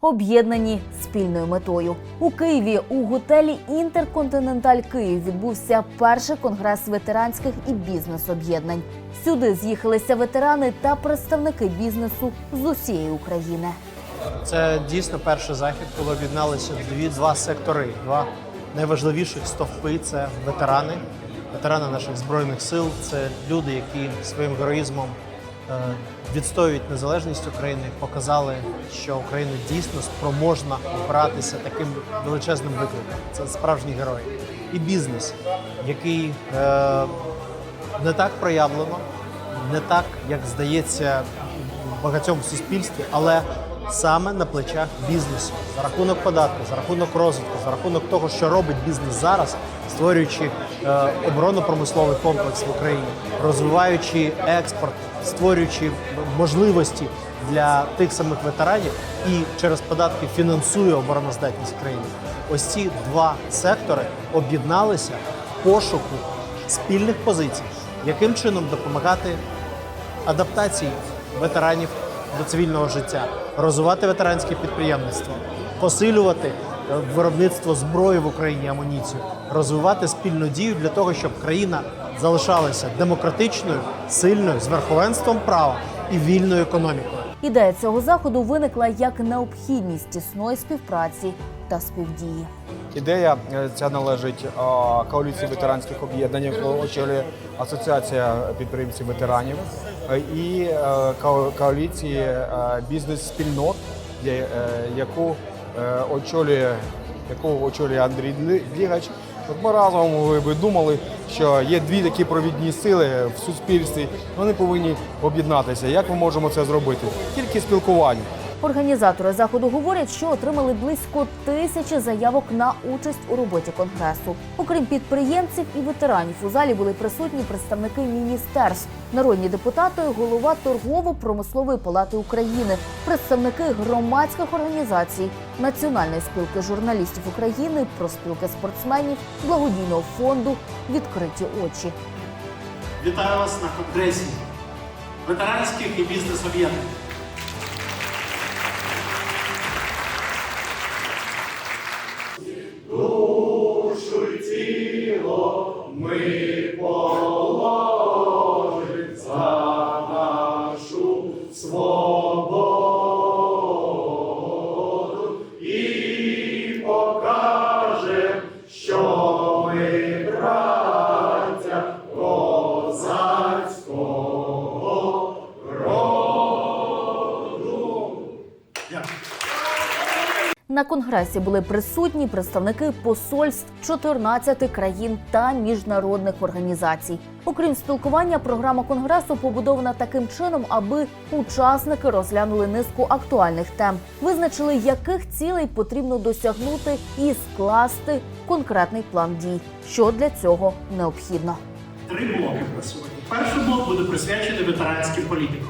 Об'єднані спільною метою у Києві у готелі Інтерконтиненталь Київ відбувся перший конгрес ветеранських і бізнес-об'єднань. Сюди з'їхалися ветерани та представники бізнесу з усієї України. Це дійсно перший захід, коли об'єдналися дві два сектори, два найважливіших стовпи це ветерани, ветерани наших збройних сил. Це люди, які своїм героїзмом відстоюють незалежність України, показали, що Україна дійсно спроможна опиратися таким величезним викликом. Це справжні герої. І бізнес, який е, не так проявлено, не так, як здається в суспільстві, але саме на плечах бізнесу за рахунок податків, за рахунок розвитку, за рахунок того, що робить бізнес зараз, створюючи е, оборонно-промисловий комплекс в Україні, розвиваючи експорт, створюючи можливості для тих самих ветеранів і через податки фінансує обороноздатність країни. Ось ці два сектори об'єдналися в пошуку спільних позицій, яким чином допомагати адаптації ветеранів до цивільного життя, розвивати ветеранське підприємництво, посилювати виробництво зброї в Україні, амуніцію, розвивати спільну дію для того, щоб країна залишалася демократичною, сильною, з верховенством права і вільною економікою. Ідея цього заходу виникла як необхідність тісної співпраці та співдії. Ідея е, ця належить е, коаліції ветеранських об'єднань, яку очолює Асоціація підприємців ветеранів е, і е, коаліції е, бізнес-спільнот, е, яку е, очолює якого очолює Андрій Дігач. От ми разом ви би думали, що є дві такі провідні сили в суспільстві. Вони повинні об'єднатися. Як ми можемо це зробити? Тільки спілкування. Організатори заходу говорять, що отримали близько тисячі заявок на участь у роботі конгресу. Окрім підприємців і ветеранів, у залі були присутні представники міністерств, народні депутати, голова торгово-промислової палати України, представники громадських організацій, Національної спілки журналістів України, проспілки спортсменів, благодійного фонду Відкриті очі. Вітаю вас на конгресі ветеранських і бізнес-об'єднань. Дякую. На конгресі були присутні представники посольств 14 країн та міжнародних організацій. Окрім спілкування, програма конгресу побудована таким чином, аби учасники розглянули низку актуальних тем, визначили, яких цілей потрібно досягнути, і скласти конкретний план дій, що для цього необхідно. Три блоки сьогодні. Перший блок буде присвячений ветеранським політикам.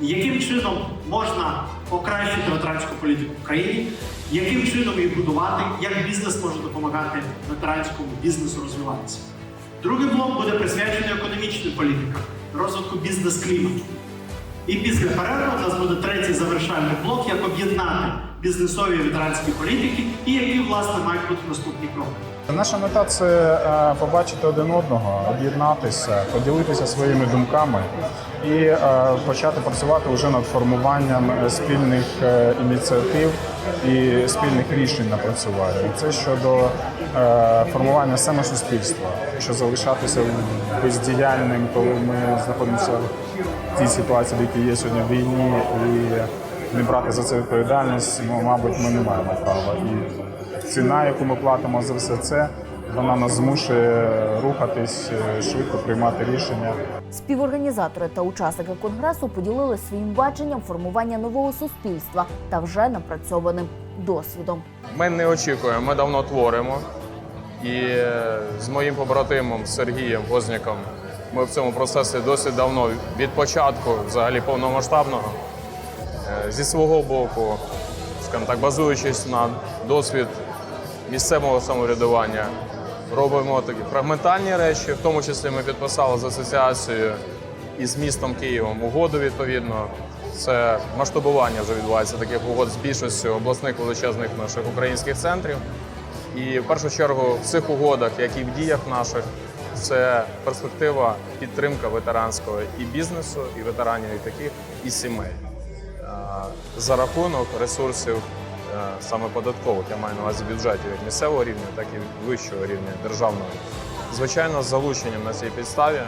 Яким чином можна покращити ветеранську політику в країні, яким чином їх будувати, як бізнес може допомагати ветеранському бізнесу розвиватися. Другий блок буде присвячений економічним політикам, розвитку бізнес-клімату. І після перерви у нас буде третій завершальний блок, як об'єднати бізнесові ветеранські політики і які, власне, мають бути наступні кроки. Наша мета це е, побачити один одного, об'єднатися, поділитися своїми думками і е, почати працювати вже над формуванням спільних е, ініціатив і спільних рішень напрацювання. Це щодо формування саме суспільства, що залишатися бездіяльним, коли ми знаходимося в тій ситуації, в якій є сьогодні війні, і не брати за це відповідальність, ну, мабуть, ми не маємо права. І ціна, яку ми платимо за все це, вона нас змушує рухатись, е, швидко приймати рішення. Співорганізатори та учасники конгресу поділилися своїм баченням формування нового суспільства та вже напрацьованим досвідом. Ми не очікуємо, ми давно творимо. І е, з моїм побратимом Сергієм Возняком ми в цьому процесі досить давно від початку, взагалі повномасштабного. Е, Зі свого боку, скажімо так, базуючись на досвід місцевого самоврядування, робимо такі фрагментальні речі. В тому числі ми підписали з асоціацією і з містом Києвом угоду відповідно Це масштабування вже відбувається таких угод з більшістю обласних величезних наших українських центрів. І в першу чергу в цих угодах, як і в діях наших, це перспектива підтримка ветеранського і бізнесу, і ветеранів, і таких, і сімей за рахунок ресурсів е, саме податкових, я маю на увазі бюджетів як місцевого рівня, так і вищого рівня державного. Звичайно, з залученням на цій підставі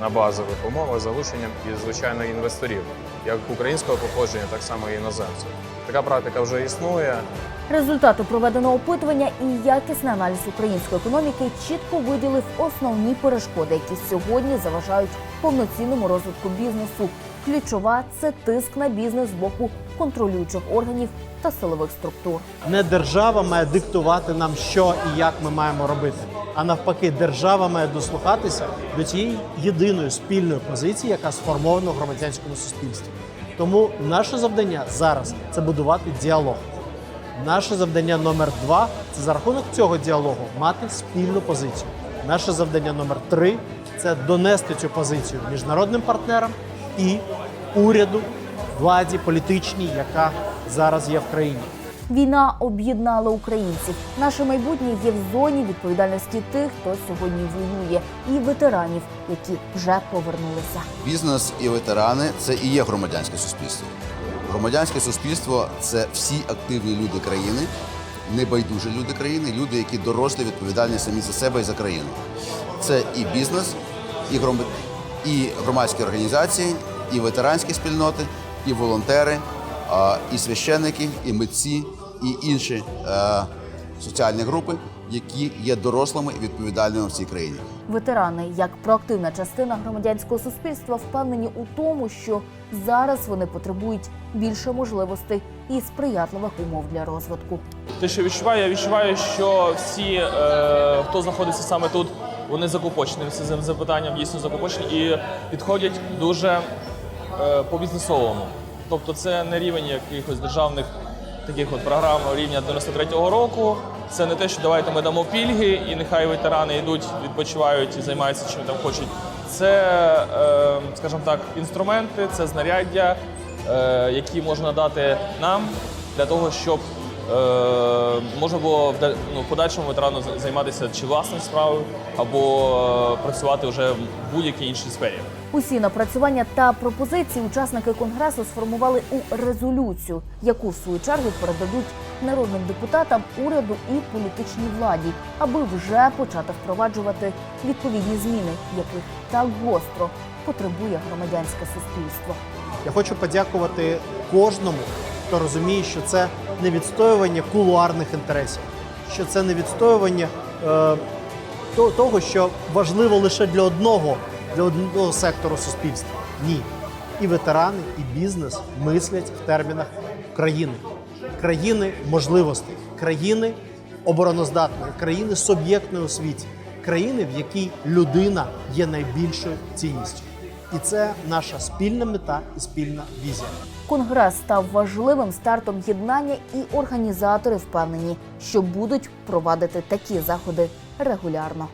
на базових умовах, залученням і звичайно інвесторів, як українського походження, так само і іноземців. Така практика вже існує. Результати проведеного опитування і якісний аналіз української економіки чітко виділив основні перешкоди, які сьогодні заважають повноцінному розвитку бізнесу. Ключова це тиск на бізнес з боку контролюючих органів та силових структур. Не держава має диктувати нам, що і як ми маємо робити. А навпаки, держава має дослухатися до цієї єдиної спільної позиції, яка сформована в громадянському суспільстві. Тому наше завдання зараз це будувати діалог. Наше завдання номер два це за рахунок цього діалогу мати спільну позицію. Наше завдання номер три це донести цю позицію міжнародним партнерам і уряду, владі політичній, яка зараз є в країні. Війна об'єднала українців. Наше майбутнє є в зоні відповідальності тих, хто сьогодні воює, і ветеранів, які вже повернулися. Бізнес і ветерани це і є громадянське суспільство. Громадянське суспільство це всі активні люди країни, небайдужі люди країни, люди, які дорослі, відповідальні самі за себе і за країну. Це і бізнес, і, гром... і громадські організації, і ветеранські спільноти, і волонтери, і священники, і митці, і інші е, соціальні групи, які є дорослими і відповідальними в цій країні. Ветерани, як проактивна частина громадянського суспільства, впевнені у тому, що зараз вони потребують більше можливостей і сприятливих умов для розвитку. Те, що відчуваю, я відчуваю, що всі, е, хто знаходиться саме тут, вони закупочені всі цим запитанням, дійсно закупочені і підходять дуже е, по бізнесовому. Тобто це не рівень якихось державних таких от програм рівня 93-го року. Це не те, що давайте ми дамо пільги, і нехай ветерани йдуть, відпочивають і займаються чим там хочуть. Це, е, скажімо так, інструменти, це знаряддя, е, які можна дати нам для того, щоб можна було в ну, подальшому ветерану займатися чи власною справою, або е, працювати вже в будь-якій іншій сфері. Усі напрацювання та пропозиції учасники конгресу сформували у резолюцію, яку в свою чергу передадуть народним депутатам, уряду і політичній владі, аби вже почати впроваджувати відповідні зміни, яких так гостро потребує громадянське суспільство. Я хочу подякувати кожному, хто розуміє, що це не відстоювання кулуарних інтересів, що це не відстоювання е, того, що важливо лише для одного, для одного сектору суспільства. Ні. І ветерани, і бізнес мислять в термінах країни, країни можливостей, країни обороноздатної, країни суб'єктної у світі, країни, в якій людина є найбільшою цінністю. І це наша спільна мета і спільна візія. Конгрес став важливим стартом єднання, і організатори впевнені, що будуть провадити такі заходи регулярно.